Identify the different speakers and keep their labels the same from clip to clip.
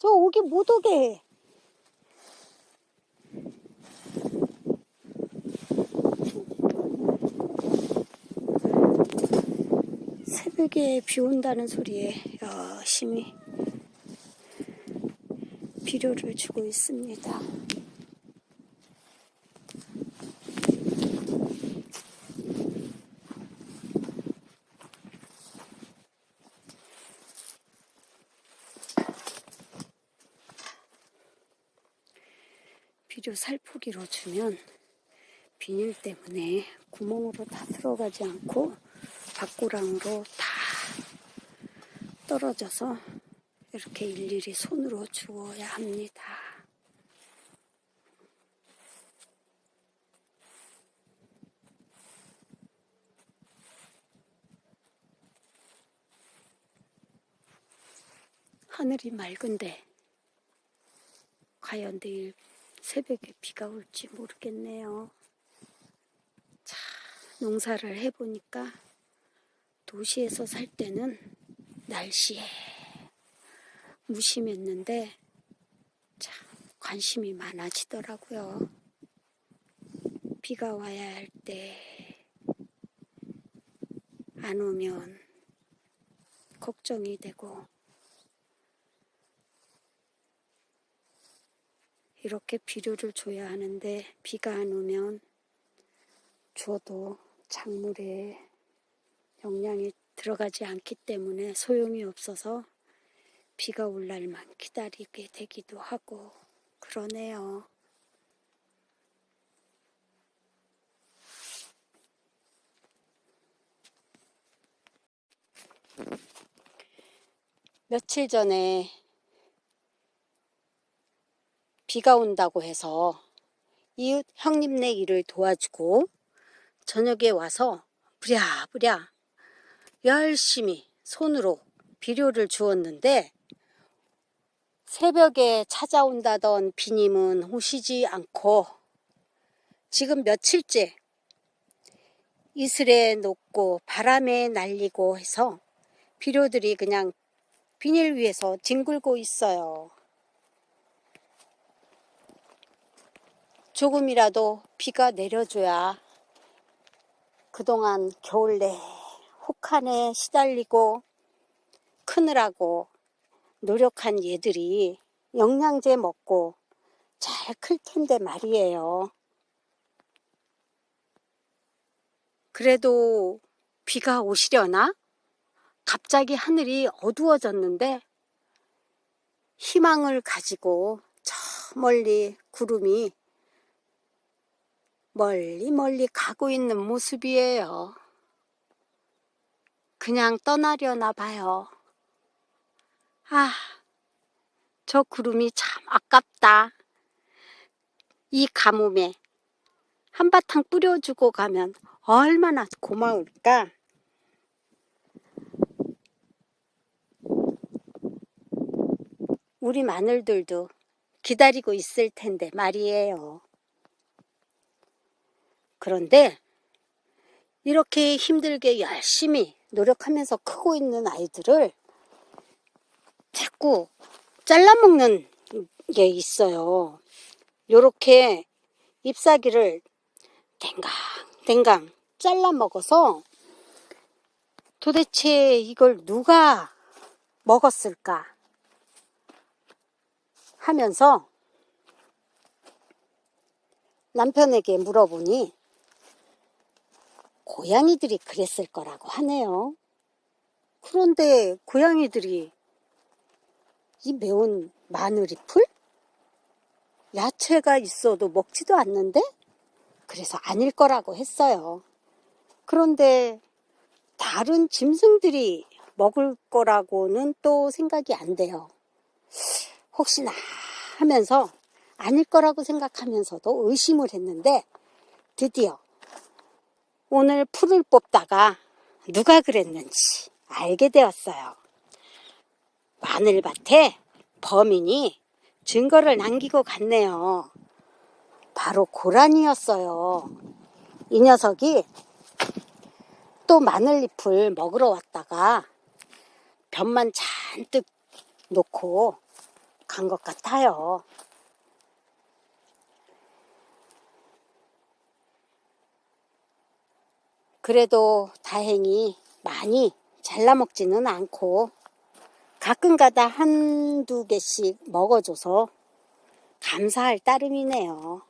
Speaker 1: 저 오기 못 오게 해. 새벽에 비 온다는 소리에 열심히 비료를 주고 있습니다. 비료 살포기로 주면 비닐 때문에 구멍으로 다 들어가지 않고 밖고랑으로 다 떨어져서 이렇게 일일이 손으로 주워야 합니다. 하늘이 맑은데 과연 내일 새벽에 비가 올지 모르겠네요. 자, 농사를 해보니까 도시에서 살 때는 날씨에 무심했는데 참 관심이 많아지더라고요. 비가 와야 할 때 안 오면 걱정이 되고 이렇게 비료를 줘야 하는데 비가 안 오면 줘도 작물에 영양이 들어가지 않기 때문에 소용이 없어서 비가 올 날만 기다리게 되기도 하고 그러네요. 며칠 전에 비가 온다고 해서 이웃 형님네 일을 도와주고 저녁에 와서 부랴부랴 열심히 손으로 비료를 주었는데 새벽에 찾아온다던 비님은 오시지 않고 지금 며칠째 이슬에 녹고 바람에 날리고 해서 비료들이 그냥 비닐 위에서 뒹굴고 있어요. 조금이라도 비가 내려줘야 그동안 겨울 내 혹한에 시달리고 크느라고 노력한 얘들이 영양제 먹고 잘 클 텐데 말이에요. 그래도 비가 오시려나? 갑자기 하늘이 어두워졌는데 희망을 가지고 저 멀리 구름이 멀리 멀리 가고 있는 모습이에요. 그냥 떠나려나 봐요. 아, 저 구름이 참 아깝다. 이 가뭄에 한바탕 뿌려주고 가면 얼마나 고마울까? 우리 마늘들도 기다리고 있을 텐데 말이에요. 그런데 이렇게 힘들게 열심히 노력하면서 크고 있는 아이들을 자꾸 잘라먹는 게 있어요. 요렇게 잎사귀를 댕강댕강 잘라먹어서 도대체 이걸 누가 먹었을까 하면서 남편에게 물어보니 고양이들이 그랬을 거라고 하네요. 그런데 고양이들이 이 매운 마늘잎을 야채가 있어도 먹지도 않는데 그래서 아닐 거라고 했어요. 그런데 다른 짐승들이 먹을 거라고는 또 생각이 안 돼요. 혹시나 하면서 아닐 거라고 생각하면서도 의심을 했는데 드디어 오늘 풀을 뽑다가 누가 그랬는지 알게 되었어요. 마늘밭에 범인이 증거를 남기고 갔네요. 바로 고란이었어요. 이 녀석이 또 마늘잎을 먹으러 왔다가 볕만 잔뜩 놓고 간 것 같아요. 그래도 다행히 많이 잘라 먹지는 않고 가끔가다 한두 개씩 먹어줘서 감사할 따름이네요.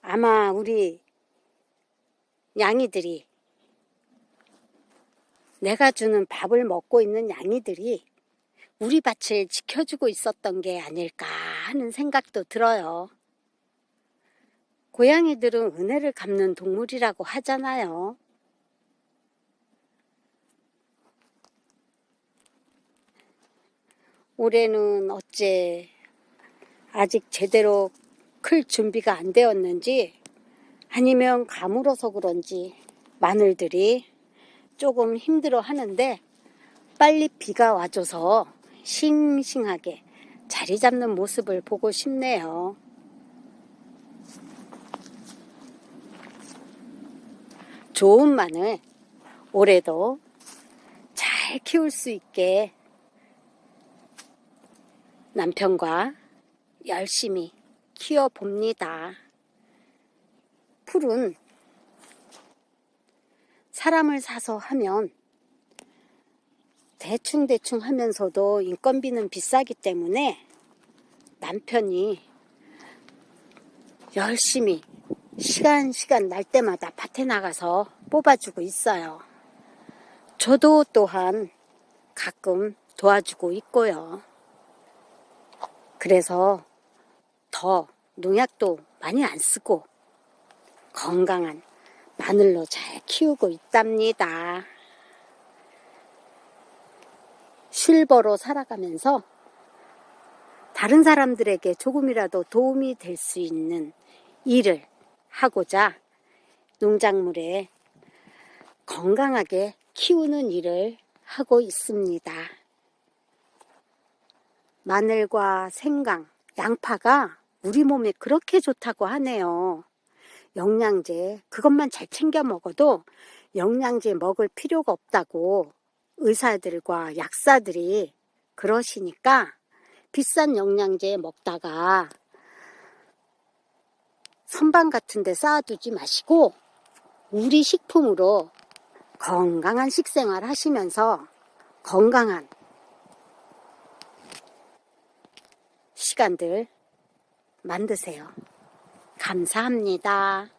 Speaker 1: 아마 우리 양이들이 내가 주는 밥을 먹고 있는 양이들이 우리 밭을 지켜주고 있었던 게 아닐까 하는 생각도 들어요. 고양이들은 은혜를 갚는 동물이라고 하잖아요. 올해는 어째 아직 제대로 클 준비가 안 되었는지 아니면 가물어서 그런지 마늘들이 조금 힘들어 하는데 빨리 비가 와줘서 싱싱하게 자리 잡는 모습을 보고 싶네요. 좋은 마늘 올해도 잘 키울 수 있게 남편과 열심히 키워봅니다. 풀은 사람을 사서 하면 대충대충 하면서도 인건비는 비싸기 때문에 남편이 열심히 시간 시간 날 때마다 밭에 나가서 뽑아주고 있어요. 저도 또한 가끔 도와주고 있고요. 그래서 더 농약도 많이 안 쓰고 건강한 마늘로 잘 키우고 있답니다. 실버로 살아가면서 다른 사람들에게 조금이라도 도움이 될 수 있는 일을 하고자 농작물에 건강하게 키우는 일을 하고 있습니다. 마늘과 생강, 양파가 우리 몸에 그렇게 좋다고 하네요. 영양제, 그것만 잘 챙겨 먹어도 영양제 먹을 필요가 없다고 의사들과 약사들이 그러시니까 비싼 영양제 먹다가 선반 같은 데 쌓아두지 마시고 우리 식품으로 건강한 식생활 하시면서 건강한 시간들 만드세요. 감사합니다.